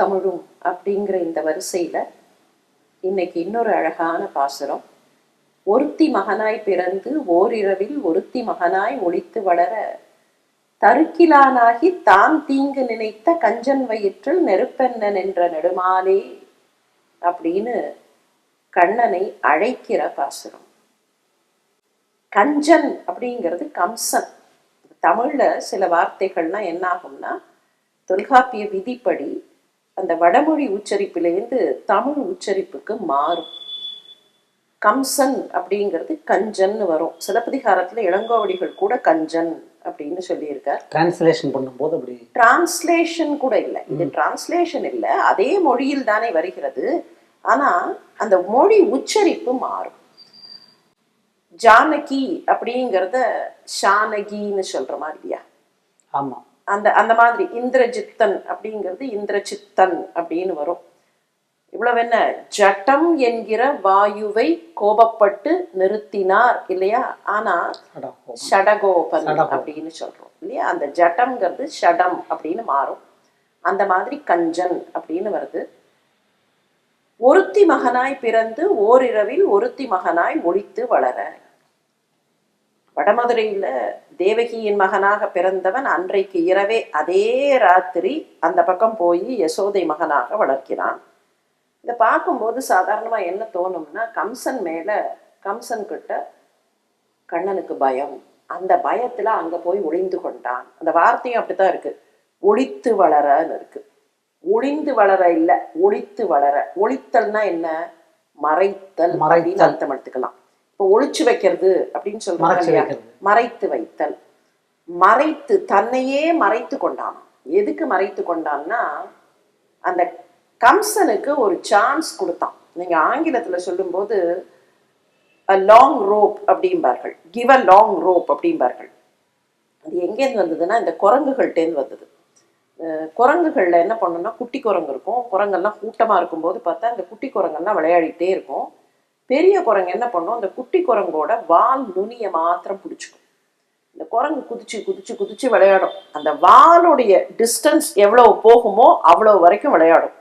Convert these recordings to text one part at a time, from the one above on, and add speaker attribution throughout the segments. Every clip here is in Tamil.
Speaker 1: தமிழும் அப்படிங்கிற இந்த வரிசையில இன்னைக்கு இன்னொரு அழகான பாசுரம். ஒருத்தி மகனாய் பிறந்து ஓரிரவில் ஒருத்தி மகனாய் ஒழித்து வளர தருக்கிலானாகி தான் தீங்கு நினைத்த கஞ்சன் வயிற்றில் நெருப்பெண்ணன் என்ற நெடுமாலே அப்படின்னு கண்ணனை அழைக்கிற பாசுரம். கஞ்சன் அப்படிங்கிறது கம்சன். தமிழ்ல சில வார்த்தைகள்லாம் என்ன ஆகும்னா தொல்காப்பிய விதிப்படி அந்த வடமொழி உச்சரிப்பிலேருந்து தமிழ் உச்சரிப்புக்கு மாறும். கம்சன் அப்படிங்கிறது கஞ்சன்னு வரும். சிலப்பதிகாரத்துல இளங்கோவடிகள் கூட கஞ்சன் அப்படின்னு சொல்லியிருக்கார்.
Speaker 2: டிரான்ஸ்லேஷன் பண்ணும்போது அப்படி.
Speaker 1: டிரான்ஸ்லேஷன் கூட இல்லை. இது டிரான்ஸ்லேஷன் இல்லை. அதே மொழியில் தானே வருகிறது. ஆனா அந்த மொழி உச்சரிப்பு மாறும். ஜானகி அப்படிங்கிறத ஷானகின்னு சொல்ற மாதிரியா?
Speaker 2: ஆமாம்
Speaker 1: அந்த அந்த மாதிரி இந்திரஜித்தன் அப்படிங்கிறது இந்திரசித்தன் அப்படின்னு வரும். இவ்வளவு என்ன? ஜட்டம் என்கிற வாயுவை கோபப்பட்டு நிறுத்தினார் இல்லையா? ஆனா ஷடகோபன். அப்படின்னு சொல்றோம் இல்லையா? அந்த ஜட்டம்ங்கிறது ஷடம் அப்படின்னு மாறும். அந்த மாதிரி கஞ்சன் அப்படின்னு வருது. ஒருத்தி மகனாய் பிறந்து ஓரிரவில் ஒருத்தி மகனாய் ஒளித்து வளர வடமதுரையில தேவகியின் மகனாக பிறந்தவன் அன்றைக்கு இரவே அதே ராத்திரி அந்த பக்கம் போய் யசோதை மகனாக வளர்க்கிறான். இதை பார்க்கும்போது சாதாரணமா என்ன தோணும்னா கம்சன் மேல கம்சன் கிட்ட கண்ணனுக்கு பயம். அந்த பயத்துல அங்க போய் ஒளிந்து கொண்டான். அந்த வார்த்தையும் அப்படித்தான் இருக்கு. ஒளித்து வளரன்னு இருக்கு. ஒளிந்து வளர இல்ல ஒளித்து வளர. ஒளித்தல்னா என்ன? மறைத்தல்
Speaker 2: மறைத்தல்.
Speaker 1: அர்த்தம் எடுத்துக்கலாம். இப்போ ஒளிச்சு வைக்கிறது அப்படின்னு சொல்றாங்க. மறைத்து வைத்தல். மறைத்து தன்னையே மறைத்து கொண்டான். எதுக்கு மறைத்து கொண்டான்னா அந்த கம்சனுக்கு ஒரு சான்ஸ் கொடுத்தான். நீங்க ஆங்கிலத்துல சொல்லும்போது லாங் ரோப் அப்படிம்பார்கள். கிவ் அ லாங் ரோப் அப்படிம்பார்கள். அது எங்கேருந்து வந்ததுன்னா இந்த குரங்குகள்கிட்டேருந்து வந்தது. குரங்குகள்ல என்ன பண்ணுன்னா குட்டி குரங்கு இருக்கும். குரங்கெல்லாம் கூட்டமா இருக்கும்போது பார்த்தா இந்த குட்டி குரங்கெல்லாம் விளையாடிட்டே இருக்கும். பெரிய குரங்கு என்ன பண்ணும்? அந்த குட்டி குரங்கோட வால் நுனியை மாத்திரம் பிடிச்சிக்கும். இந்த குரங்கு குதிச்சு குதிச்சு குதிச்சு விளையாடும். அந்த வாளுடைய டிஸ்டன்ஸ் எவ்வளவு போகுமோ அவ்வளவு வரைக்கும் விளையாடும்.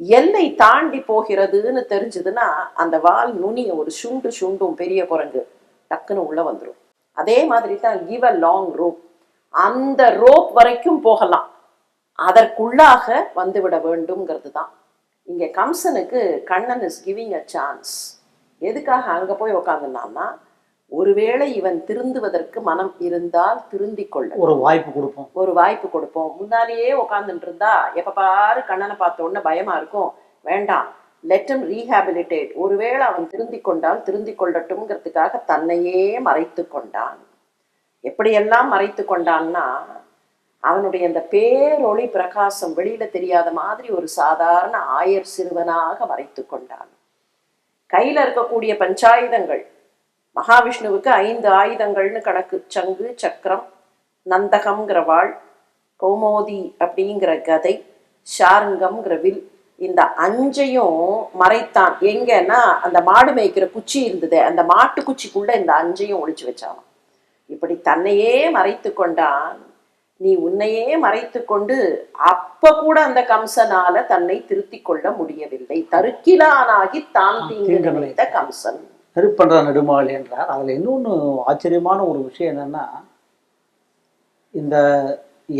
Speaker 1: எல்லை தாண்டி போகிறதுன்னு தெரிஞ்சதுன்னா அந்த வால் நுனியை ஒரு சுண்டு சுண்டும் பெரிய குரங்கு டக்குன்னு உள்ள வந்துடும் அதே மாதிரி தான் கிவ் அ லாங் ரோப் அந்த ரோப் வரைக்கும் போகலாம். அதற்குள்ளாக வந்துவிட வேண்டும்ங்கிறது தான் இங்கே கம்சனுக்கு Kannan is giving a chance எதுக்காக அங்க போய் உக்காந்துனான்னா ஒருவேளை இவன் திருந்துவதற்கு மனம் இருந்தால் திருந்திக் கொள்ள.
Speaker 2: ஒரு வாய்ப்பு கொடுப்போம்.
Speaker 1: ஒரு வாய்ப்பு கொடுப்போம். முன்னாடியே உட்காந்துட்டு இருந்தா எப்ப பாரு கண்ணனை பார்த்த உடனே பயமா இருக்கும். வேண்டாம். லெட்டம் ரீஹாபிலிட்டேட் ஒருவேளை அவன் திருந்திக் கொண்டால் திருந்திக் கொள்ளட்டும்ங்கிறதுக்காக தன்னையே மறைத்து கொண்டான். எப்படியெல்லாம் மறைத்து கொண்டான்னா அவனுடைய அந்த பேரொளி பிரகாசம் வெளியில தெரியாத மாதிரி ஒரு சாதாரண ஆயர் சிறுவனாக மறைத்து கொண்டான். கையில் இருக்கக்கூடிய பஞ்சாயுதங்கள். மகாவிஷ்ணுவுக்கு ஐந்து ஆயுதங்கள்னு கணக்கு. சங்கு சக்கரம் நந்தகம்ங்கிற வாள் கௌமோதி அப்படிங்கிற கதை ஷாருங்கம்ங்கிற வில். இந்த அஞ்சையும் மறைத்தான். எங்கன்னா அந்த மாடு மேய்க்கிற குச்சி இருந்தது அந்த மாட்டு குச்சிக்குள்ள இந்த அஞ்சையும் ஒழிச்சு வச்சாலும் இப்படி தன்னையே மறைத்து கொண்டான் நீ உன்னையே மறைத்து கொண்டு அப்ப கூட அந்த கம்சனால தன்னை திருத்திக் கொள்ள முடியவில்லை. தருக்கிலானாகி தான் தீங்கு நினைத்த கம்சன்.
Speaker 2: நெருப்பன்ற நெடுமாள் என்றார். அதில் இன்னொன்று ஆச்சரியமான ஒரு விஷயம் என்னன்னா இந்த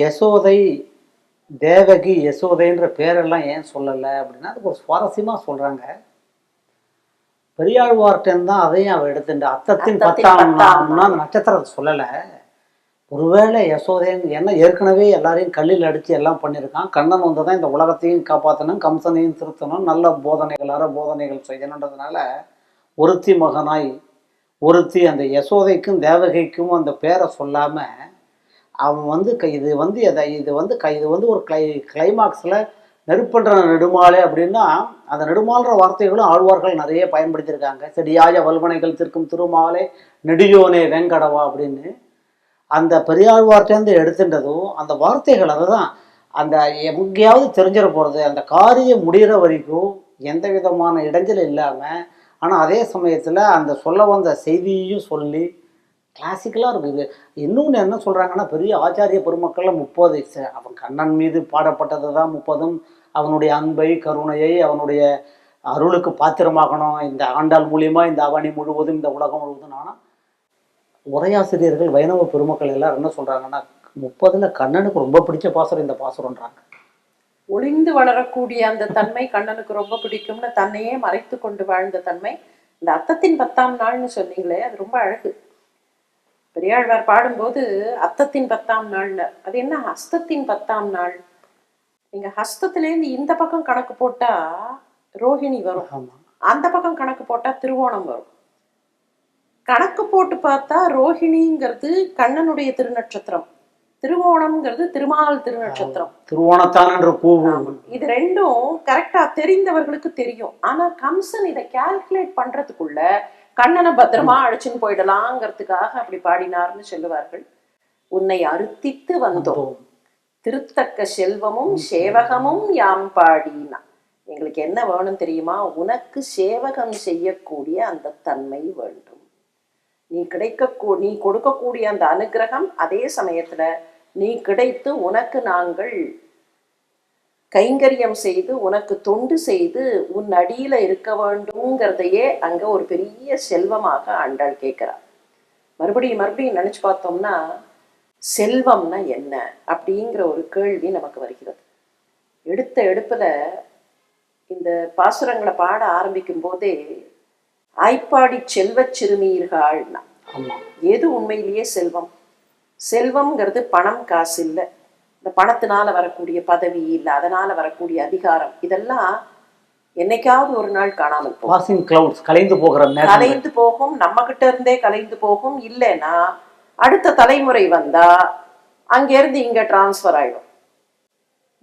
Speaker 2: யசோதை தேவகி யசோதைன்ற பேரெல்லாம் ஏன் சொல்லலை அப்படின்னா அதுக்கு ஒரு சுவாரஸ்யமாக சொல்கிறாங்க பெரியாழ்வார்ட்டேன் தான் அதையும் அவ எடுத்துட்டு அத்தத்தின் பத்தாம் நட்சத்திரத்தை சொல்லலை. ஒருவேளை யசோதையன் ஏன்னா ஏற்கனவே எல்லாரையும் கல்லில் அடித்து எல்லாம் பண்ணியிருக்கான். கண்ணன் வந்து தான் இந்த உலகத்தையும் காப்பாற்றணும் கம்சனையும் திருத்தணும் நல்ல போதனைகள் அற போதனைகள் செய்யணுன்றதுனால ஒருத்தி மகனாய் ஒருத்தி அந்த யசோதைக்கும் தேவகைக்கும் அந்த பேரை சொல்லாமல் அவன் வந்து க- இது வந்து எதை இது வந்து க இது வந்து ஒரு கிளை கிளைமாக்ஸில் நெருப்பன்ற நெடுமாலே அப்படின்னா அந்த நெடுமால்ற வார்த்தைகளும் ஆழ்வார்கள் நிறைய பயன்படுத்தியிருக்காங்க. செடியாய வல்வனைகள் திருக்கும் திருமாலே நெடியோனே வெங்கடவா அப்படின்னு. அந்த பெரியாழ்வார்ட்டேருந்து எடுத்துட்டதும் அந்த வார்த்தைகள் அதுதான். அந்த எங்கேயாவது தெரிஞ்சிட போகிறது அந்த காரியம் முடிகிற வரைக்கும் எந்த விதமான இடைஞ்சல் இல்லாமல் ஆனால் அதே சமயத்தில் அந்த சொல்ல வந்த செய்தியையும் சொல்லி கிளாசிக்கலாக இருக்கும் இது இன்னொன்று என்ன சொல்கிறாங்கன்னா பெரிய ஆச்சாரிய பெருமக்கள்ல முப்பது அவன் கண்ணன் மீது பாடப்பட்டது தான் முப்பதும் அவனுடைய அன்பை கருணையை அவனுடைய அருளுக்கு பாத்திரமாகணும். இந்த ஆண்டாள் மூலியமாக இந்த அவனி முழுவதும் இந்த உலகம் முழுவதும். ஆனால் உரையாசிரியர்கள் வைணவ பெருமக்கள் எல்லாரும் என்ன சொல்கிறாங்கன்னா முப்பதுல கண்ணனுக்கு ரொம்ப பிடிச்ச பாசுரம் இந்த பாசுரம்ன்றாங்க.
Speaker 1: ஒளிந்து வளரக்கூடிய அந்த தன்மை கண்ணனுக்கு ரொம்ப பிடிக்கும்னு தன்னையே மறைத்து கொண்டு வாழ்ந்த தன்மை. இந்த அத்தத்தின் பத்தாம் நாள்னு சொன்னீங்களே அது ரொம்ப அழகு. பெரியாழ்வார் பாடும்போது அத்தத்தின் பத்தாம் நாள்ல அது என்ன ஹஸ்தத்தின் பத்தாம் நாள்? நீங்க ஹஸ்தத்திலேருந்து இந்த பக்கம் கணக்கு போட்டா ரோஹிணி வரும். அந்த பக்கம் கணக்கு போட்டா திருவோணம் வரும். கணக்கு போட்டு பார்த்தா ரோஹிணிங்கிறது கண்ணனுடைய திருநட்சத்திரம். திருவோணம்ங்கிறது திருமால் திருநட்சத்திரம்.
Speaker 2: திருவோணத்தான்
Speaker 1: இது ரெண்டும் கரெக்டா தெரிந்தவர்களுக்கு தெரியும். ஆனா கம்சன் இதை கால்குலேட் பண்றதுக்குள்ள கண்ணனை பத்திரமா அழைச்சின்னு போயிடலாங்கிறதுக்காக அப்படி பாடினார்னு சொல்லுவார்கள். உன்னை அறுத்தித்து வந்தோம். திருத்தக்க செல்வமும் சேவகமும் யாம் பாடினா எங்களுக்கு என்ன வேணும் தெரியுமா? உனக்கு சேவகம் செய்யக்கூடிய அந்த தன்மை வேண்டும். நீ கிடைக்க நீ கொடுக்கக்கூடிய அந்த அனுகிரகம் அதே சமயத்துல நீ கிடைத்து உனக்கு நாங்கள் கைங்கரியம் செய்து உனக்கு தொண்டு செய்து உன் அடியில இருக்க வேண்டும்ங்கிறதையே அங்க ஒரு பெரிய செல்வமாக ஆண்டாள் கேட்கிறார். மறுபடியும் மறுபடியும் நினைச்சு பார்த்தோம்னா செல்வம்னா என்ன அப்படிங்கிற ஒரு கேள்வி நமக்கு வருகிறது. எடுத்த எடுப்புல இந்த பாசுரங்களை பாட ஆரம்பிக்கும் போதே ஆய்ப்பாடி செல்வச் சிறுமீர்கள்னா
Speaker 2: ஆமாம்
Speaker 1: எது உண்மையிலேயே செல்வம்? செல்வம்ங்கிறது பணம் காசு இல்லை. இந்த பணத்தினால வரக்கூடிய பதவி இல்லை. அதனால வரக்கூடிய அதிகாரம். இதெல்லாம் என்னைக்காவது ஒரு நாள் காணாமல் போகும்.
Speaker 2: கிளவுட்ஸ் கலைந்து போகிற
Speaker 1: கலைந்து போகும். நம்ம கிட்ட இருந்தே கலைந்து போகும். இல்லைன்னா அடுத்த தலைமுறை வந்தா அங்கேருந்து இங்க டிரான்ஸ்ஃபர் ஆயிடும்.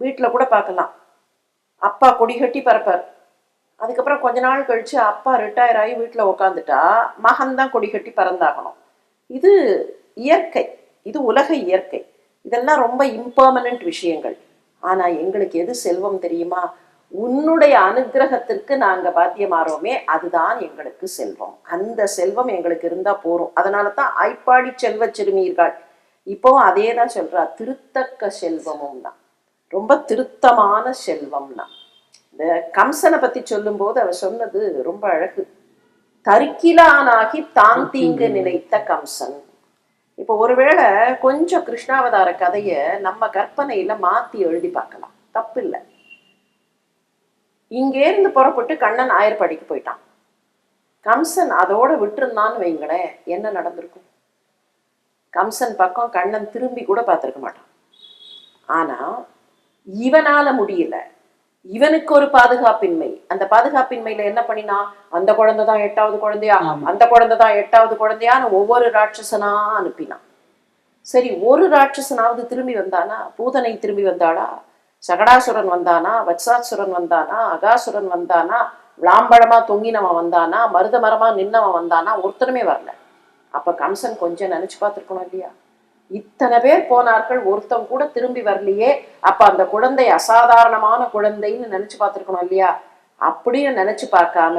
Speaker 1: வீட்டில் கூட பார்க்கலாம். அப்பா கொடி கட்டி பறப்பார். அதுக்கப்புறம் கொஞ்ச நாள் கழித்து அப்பா ரிட்டையர் ஆகி வீட்டில் உக்காந்துட்டா மகன்தான் கொடி கட்டி பறந்தாகணும். இது இயற்கை. இது உலக இயற்கை. இதெல்லாம் ரொம்ப இம்பர்மனன்ட் விஷயங்கள். ஆனால் எங்களுக்கு எது செல்வம் தெரியுமா? உன்னுடைய அனுகிரகத்திற்கு நாங்கள் பாத்தியமாறோமே அதுதான் எங்களுக்கு செல்வம். அந்த செல்வம் எங்களுக்கு இருந்தால் போறோம். அதனால தான் ஐப்பாடி செல்வ சிறுமியர்கள். இப்போவும் அதே தான் சொல்கிறா திருத்தக்க செல்வமும் தான் ரொம்ப திருத்தமான செல்வம்னா. இந்த கம்சனை பத்தி சொல்லும்போது அவ சொன்னது ரொம்ப அழகு. தருக்கிலானாகி தான் தீங்கு நினைத்த கம்சன். இப்போ ஒருவேளை கொஞ்சம் கிருஷ்ணாவதார கதையை நம்ம கற்பனையில மாத்தி எழுதி பார்க்கலாம். தப்பு இல்லை இங்கேருந்து புறப்பட்டு கண்ணன் ஆயர்பாடிக்கு போயிட்டான். கம்சன் அதோட விட்டுருந்தான்னு வைங்களேன் என்ன நடந்திருக்கும்? கம்சன் பக்கம் கண்ணன் திரும்பி கூட பார்த்திருக்க மாட்டான். ஆனா இவனால முடியல. இவனுக்கு ஒரு பாதுகாப்பின்மை. அந்த பாதுகாப்பின்மையில என்ன பண்ணினா அந்த குழந்தை தான் எட்டாவது குழந்தையா. அந்த குழந்தை தான் எட்டாவது குழந்தையான்னு ஒவ்வொரு ராட்சசனா அனுப்பினான். சரி ஒரு ராட்சசனாவது திரும்பி வந்தானா? பூதனை திரும்பி வந்தாளா? சகடாசுரன் வந்தானா? வத்சாசுரன் வந்தானா? அகாசுரன் வந்தானா? விளாம்பழமா தொங்கினவன் வந்தானா? மருத மரமா நின்னவன் வந்தானா? ஒருத்தருமே வரல. அப்ப கம்சன் கொஞ்சம் நினைச்சு பார்த்திருக்கணும் இல்லையா? இத்தனை பேர் போனார்கள் ஒருத்தன் கூட திரும்பி வரலையே. அப்ப அந்த குழந்தை அசாதாரணமான குழந்தைன்னு நினைச்சு பார்த்திருக்கணும் இல்லையா? அப்படின்னு நினைச்சு பார்க்காம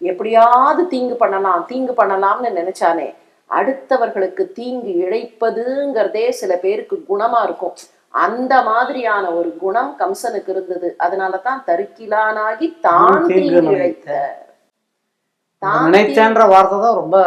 Speaker 1: எப்படியாவது தீங்கு பண்ணலாம் தீங்கு பண்ணலாம்னு நினைச்சானே அடுத்தவர்களுக்கு தீங்கு இழைப்பதுங்கிறதே சில பேருக்கு குணமா இருக்கும். அந்த மாதிரியான ஒரு குணம் கம்சனுக்கு இருந்தது. அதனாலதான் தருக்கிலானாகி தான்
Speaker 2: தீங்கு.
Speaker 1: இழைத்த. தான்
Speaker 2: நினைத்தேன்ற வார்த்தை தான் ரொம்ப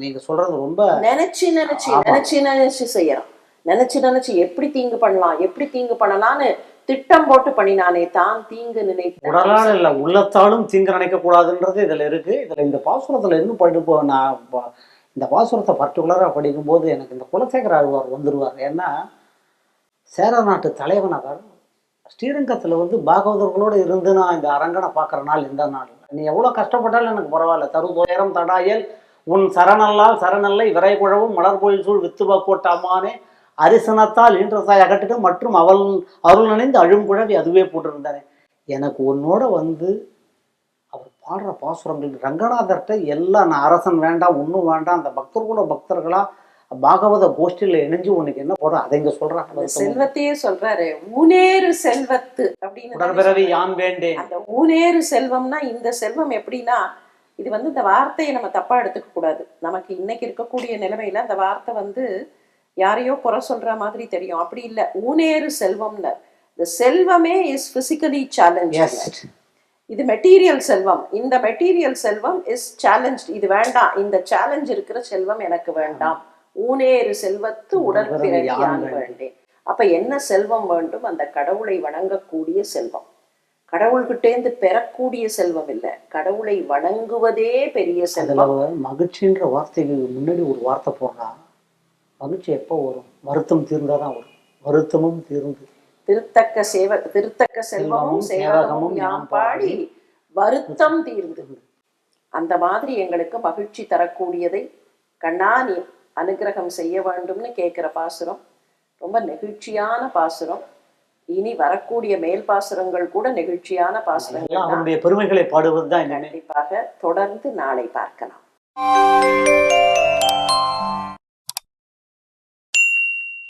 Speaker 2: நீங்க சொல்றது ரொம்ப
Speaker 1: நினைச்சு நினைச்சு. நினைச்சு நினைச்சு செய்யறான் நினைச்சு நினைச்சு எப்படி தீங்கு பண்ணலாம் எப்படி தீங்கு பண்ணலாம்னு திட்டம் போட்டு பண்ணினானே தான் தீங்கு நினைத்த.
Speaker 2: உடலால் இல்ல உள்ளத்தாலும் தீங்கு நினைக்க கூடாதுன்றது இதுல இருக்கு. இதுல இந்த பாசுரத்துல இன்னும் படிப்பு நான் இந்த பாசுரத்தை பர்டிகுலரா படிக்கும்போது எனக்கு இந்த குலசேகர ஆழ்வார் வந்துருவார். ஏன்னா சேர நாட்டு தலைவன் அவர். ஸ்ரீரங்கத்துல வந்து பாகவதர்களோட இருந்து நான் இந்த அரங்கனை பார்க்குற நாள் இந்த நாள். நீ எவ்வளவு கஷ்டப்பட்டாலும் எனக்கு பரவாயில்ல. தரு துயரம் தடாயல் உன் சரணல்லால் சரணல்லை விரை குழவும் மலர்பொழில் சூழ் வித்துவ கோட்டாமானே. அரிசனத்தால் ஈன்றதாய் அகற்றிட்டு மற்றும் அவள் அருள் நினைந்து அழுங்குழவி அதுவே போட்டிருந்தானே எனக்கு உன்னோட வந்து அவர் பாடுற பாசுரங்கள் ரங்கநாதர்கிட்ட எல்லாம் நான் அரசன் வேண்டாம் ஒன்றும் வேண்டாம் அந்த பக்தர் கூட பக்தர்களா பாகவத கோஷ்டியில இணைஞ்சு உனக்கு என்ன போடுற அதை இங்க சொல்றாங்க
Speaker 1: செல்வத்தையே சொல்றாரு ஊனேறு செல்வத்து அப்படின்னு.
Speaker 2: யான் வேண்டேன்.
Speaker 1: அந்த ஊனேறு செல்வம்னா இந்த செல்வம் எப்படின்னா இது வந்து இந்த வார்த்தையை நம்ம தப்பா எடுத்துக்க கூடாது. நமக்கு இன்னைக்கு இருக்கக்கூடிய நிலைமையில அந்த வார்த்தை வந்து யாரையோ குறை சொல்ற மாதிரி தெரியும். அப்படி இல்லை. ஊனேறு செல்வம்னு இந்த செல்வமே இஸ் பிசிக்கலி சேலஞ்ச் இது மெட்டீரியல் செல்வம். இந்த மெட்டீரியல் செல்வம் இஸ் சேலஞ்ச் இது வேண்டாம். இந்த சேலஞ்ச் இருக்கிற செல்வம் எனக்கு வேண்டாம். ஊனேறு செல்வத்து உடற்பிறவி
Speaker 2: யான்
Speaker 1: யான் வேண்டேன். அப்ப என்ன செல்வம் வேண்டும்? அந்த கடவுளை வணங்கக்கூடிய செல்வம். கடவுள்கிட்டேந்து பெறக்கூடிய செல்வம் இல்லை. கடவுளை வணங்குவதே பெரிய செல்வம்.
Speaker 2: மகிழ்ச்சின்ற வார்த்தைக்கு முன்னாடி ஒரு வார்த்தை போடுறா. மகிழ்ச்சி எப்போ வரும்? வருத்தம் தீர்ந்தாதான் வரும். வருத்தமும் தீர்ந்து.
Speaker 1: திருத்தக்க சேவ திருத்தக்க செல்வமும்
Speaker 2: செல்வமும்
Speaker 1: சேவகமும் யாம் பாடி வருத்தம் தீர்ந்து. அந்த மாதிரி எங்களுக்கு மகிழ்ச்சி தரக்கூடியதை கண்ணா நீ அனுகிரகம் செய்ய வேண்டும்னு கேட்கிற பாசுரம். ரொம்ப நெகிழ்ச்சியான பாசுரம். இனி வரக்கூடிய மேல் பாசுரங்கள் கூட நெகிழ்ச்சியான பாசுரங்கள்.
Speaker 2: அவனுடைய பெருமைகளை பாடுவது தான்
Speaker 1: கண்டிப்பாக தொடர்ந்து நாளை பார்க்கலாம்